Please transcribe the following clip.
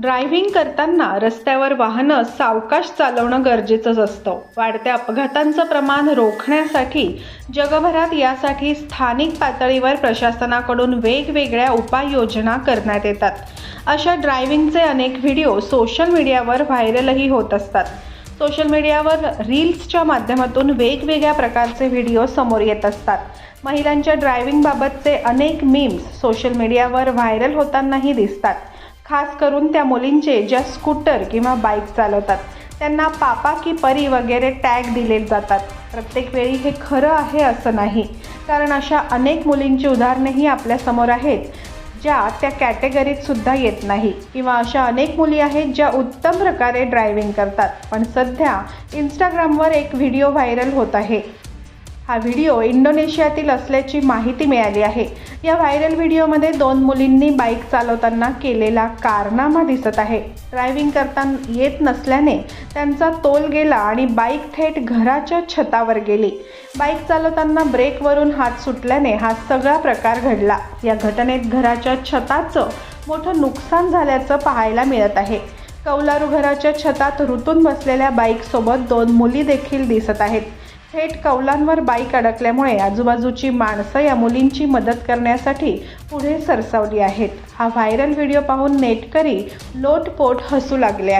Driving करताना रस्त्यावर वाहनं सावकाश चालवणं गरजेचंच असतं. वाढत्या अपघातांचं प्रमाण रोखण्यासाठी जगभरात यासाठी स्थानिक पातळीवर प्रशासनाकडून वेगवेगळ्या उपाययोजना करण्यात येतात. अशा ड्रायव्हिंगचे अनेक व्हिडिओ सोशल मीडियावर व्हायरलही होत असतात. सोशल मीडियावर रील्सच्या माध्यमातून वेगवेगळ्या प्रकारचे व्हिडिओ समोर येत असतात. महिलांच्या ड्रायव्हिंगबाबतचे अनेक मीम्स सोशल मीडियावर व्हायरल होतानाही दिसतात. खास करून त्या मुलींचे ज्या स्कूटर किंवा बाईक चालवतात त्यांना पापा की परी वगैरे टॅग दिले जातात. प्रत्येक वेळी हे खरं आहे असं नाही. कारण अशा अनेक मुलींची उदाहरणेही आपल्यासमोर आहेत ज्या त्या कॅटेगरीत सुद्धा येत नाही. किंवा अशा अनेक मुली आहेत ज्या उत्तम प्रकारे ड्रायव्हिंग करतात. पण सध्या इंस्टाग्रामवर एक व्हिडिओ व्हायरल होत आहे. हा व्हिडिओ इंडोनेशियातील असल्याची माहिती मिळाली आहे. या व्हायरल व्हिडिओमध्ये दोन मुलींनी बाईक चालवताना केलेला कारनामा दिसत आहे. ड्रायव्हिंग करताना येत नसल्याने त्यांचा तोल गेला आणि बाईक थेट घराच्या छतावर गेली. बाईक चालवताना ब्रेकवरून हात सुटल्याने हा सगळा प्रकार घडला. या घटनेत घराच्या छताचं मोठं नुकसान झाल्याचं पाहायला मिळत आहे. कौलारू घराच्या छतात रुतून बसलेल्या बाईकसोबत दोन मुली देखील दिसत आहेत. थेट कौलांवर बाईक अडकल्यामुळे आजूबाजूची माणसं या मुलींची मदत करण्यासाठी पुढे सरसावली आहेत. हा व्हायरल व्हिडिओ पाहून नेटकरी लोटपोट हसू लागले आहेत.